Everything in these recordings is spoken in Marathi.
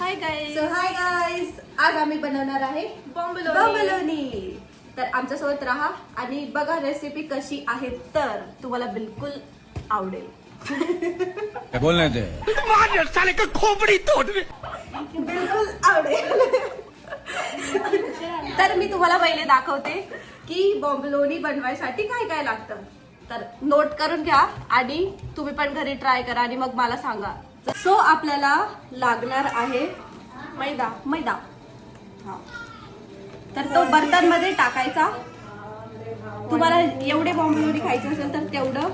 Hi guys so hi guys आज आम्ही बनवणार आहे बॉम्बलोनी. बॉम्बलोनी तर आमच्यासोबत राहा. आणि बघा रेसिपी कशी आहे तर तुम्हाला बिलकुल आवडेल. क्या बोलने थे बिलकुल आवडेल. तर मी तुम्हाला पहिले दाखवते की बॉम्बलोनी बनवायसाठी काय काय लागतं. तर नोट करून घ्या आणि तुम्ही पण घरी ट्राय करा आणि मग मला सांगा. सो आपल्याला लागणार आहे मैदा मैदा. हा. तर तो बर्तनमध्ये टाकायचा. तुम्हाला एवढे बॉम्बलोनी खायचे असेल तर तेवढं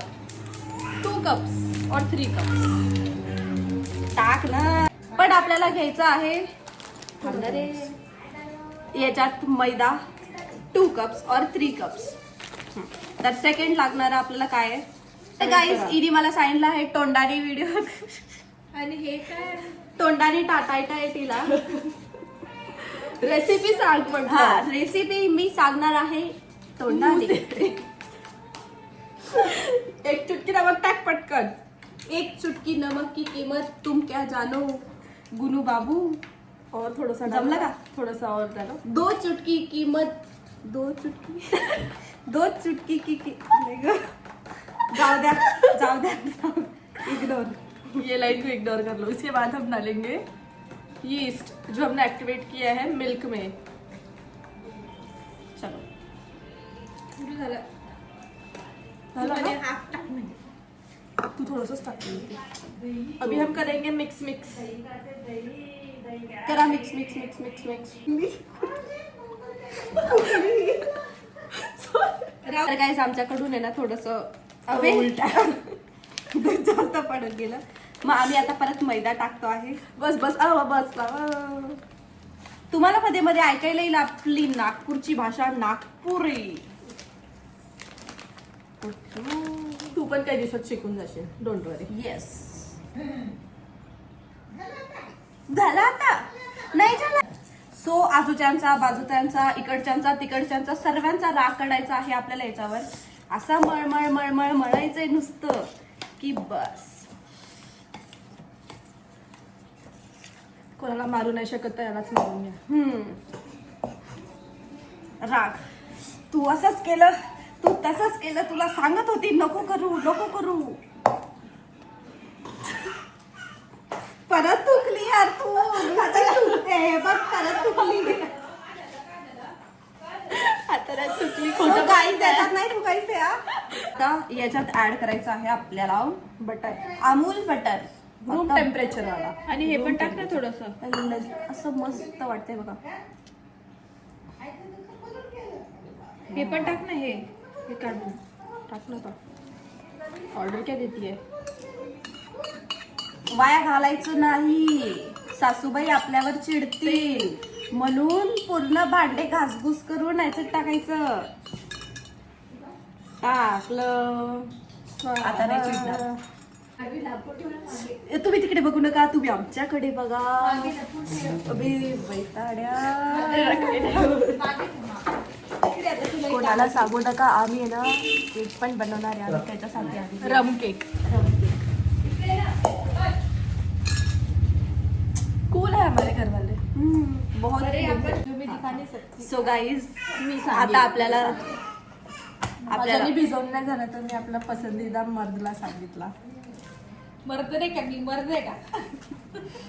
टू कप्स और थ्री कप्स टाक ना. पण आपल्याला घ्यायचं आहे रे. याच्यात मैदा टू कप्स और थ्री कप्स तर सेकंड लागणार आपल्याला काय आहे? तर गाईज इनी मला सांगितलं आहे. तोंडाने व्हिडिओ आणि हे काय? तोंडाने टाटायटा आहे तिला. रेसिपी सांग पण हा रेसिपी मी सांगणार आहे तोंडाने. एक चुटकी नमक टाक पटकन. एक चुटकी नमक की कीमत तुम क्या जानो गुनू बाबू. और थोडासा जमलं का? थोडासा और डालो. दो चुटकी कीमत. दो चुटकी? दो चुटकी की की. जाऊ द्या जाऊ द्या. इग्नोर ये लाइन को इग्नोर कर लो इसके बाद हम डालेंगे यीस्ट जो हमने एक्टिवेट किया है मिल्क में। चलो। झालं? तू थोडंसंच टाक अभी हम करेंगे मिक्स मिक्स करा mix mix mix mix mix तर काहीच आमच्याकडून आहे ना थोडस जास्त पडत गेलं. मग आम्ही आता परत मैदा टाकतो आहे. बस बस अ बस. तुम्हाला मध्ये मध्ये ऐकायला येईल आपली नागपूरची भाषा नागपुरी. तू पण काही दिवसात शिकून जाशील. डोंट वरी येस झाला आता? नाही झाला? सो आजूच्यांचा बाजूच्यांचा इकडच्यांचा तिकडच्यांचा सर्वांचा राग काढायचा आहे आपल्याला याच्यावर. असा मळमळ मळमळ मळायचंय नुसतं. की बस. कोणाला मारू नाही शकत तर यालाच मारून घ्या. राग. तू असंच केलं तू तसंच केलं तुला सांगत होती नको करू नको करू. परत चुकली यार तू. बघ परत चुकली आता चुकली So guys, याच्यात नाही चुकायचे हा. आता याच्यात ऍड करायचं आहे आपल्याला butter. Amul butter. Room temperature वाला आणि हे पण टाक ना थोडस. असं मस्त वाटतंय बघा. हे पण टाक ना हे. हे काढून. टाक ना का ऑर्डर क्या देती है वाया घालायचं नाही. सासूबाई आपल्यावर चिडतील. म्हणून पूर्ण भांडे घासघूस करून याच्यात टाकायचं. टाकलं. आता नाही चिडणार. तुम्ही तिकडे बघू नका तुम्ही आमच्याकडे बघा. अबे बैताड्या. कोणाला सांगू नका आम्ही आहे ना केक पण बनवणार आहे आम्ही त्याच्यासाठी आम्ही रम केक. कूल है हमारे घर वाले हम्म, बहुत सो गाईज आता आपल्याला आपल्याला आपल्याला भिजवून नाही झालं तर मी आपला पसंदीदा मर्दला सांगितला. मर्द रे का मी? मर्द आहे का?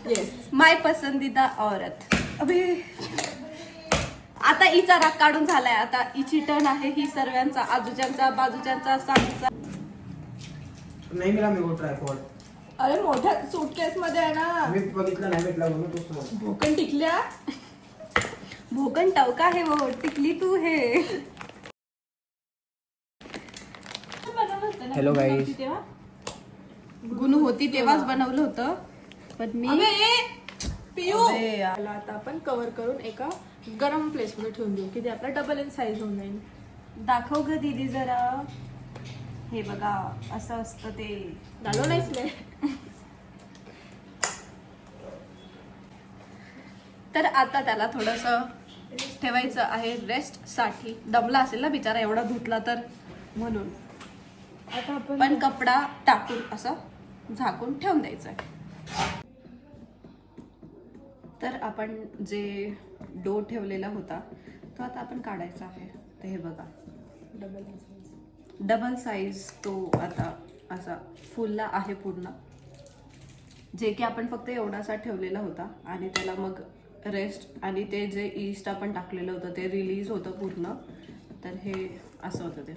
येस माय पसंदीदा औरत. अबे. आता हिचा राग काढून झालाय. आता हिची टर्न आहे. ही सर्वांचा आजूच्यांचा बाजूच्यांचा सासूचा नाही मिळाला मी ट्रायपॉड अरे मोठ्या सुटकेस मध्ये आहे ना. मी बघितलं नाही भेटला म्हणून तोच तुम्हाला भोकन टिकल्या? भोकन टवका हे वो टिकली तू हे. हॅलो गाईज गुनू होती तेव्हाच बनवलं होतं. पण मी यार. याला आता आपण कव्हर करून एका गरम प्लेस मध्ये ठेवून देऊ की ते आपला डबल इन साईज होऊन जाईल. दाखव ग दीदी जरा. हे बघा असं असतं ते. डालो ना इसमें तर आता त्याला थोडस ठेवायचं आहे रेस्टसाठी. दमला असेल ना बिचारा एवढा धुतला तर. म्हणून. पण कपडा टाकून असं झाकून ठेवून द्यायचं तर आपण जे डो ठेवलेला होता तो आता आपण काढायचा आहे. तर हे बघा. डबल साईज तो आता असा फुलला आहे पूर्ण. जे की आपण फक्त एवढासा ठेवलेला होता आणि त्याला मग रेस्ट आणि ते जे ईस्ट आपण टाकलेलं होतं ते रिलीज होतं पूर्ण. तर हे असं होतं ते.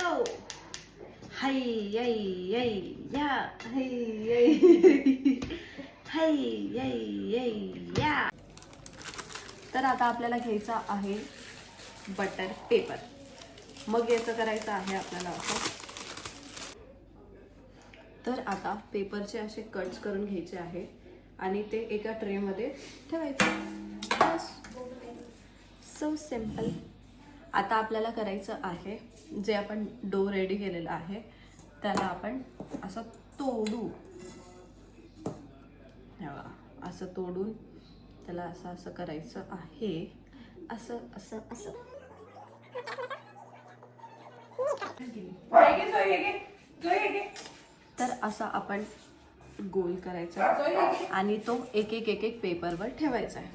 So. हाय यै यै या हाय यै हाय यै यै या तर आता आपल्याला घ्यायचा आहे बटर पेपर मग याचं करायचं आहे आपल्याला असं. तर आता पेपरचे असे कट्स करून घ्यायचे आहे आणि ते एका ट्रेमध्ये ठेवायचे. सो सिंपल आता आपल्याला करायचं आहे जे आपण डो रेडी केलेलं आहे त्याला आपण असं तोडू. असं तोडून त्याला असं असं करायचं आहे. असं असं असं. तर असा आपण गोल करायचा आणि तो एक एक एक एक पेपरवर ठेवायचा आहे.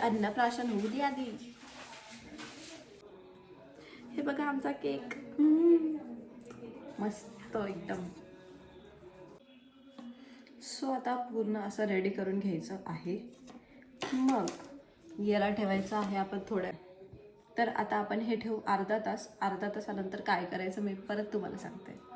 अन्नप्राशन होऊ दे आधी. हे बघा आमचा केक. मस्त एकदम. सो आता पूर्ण असं रेडी करून घ्यायचं आहे. मग याला ठेवायचं आहे आपण थोड्या तर आता आपण हे ठेवू अर्धा तास. अर्धा तासानंतर काय करायचं मी परत तुम्हाला सांगते.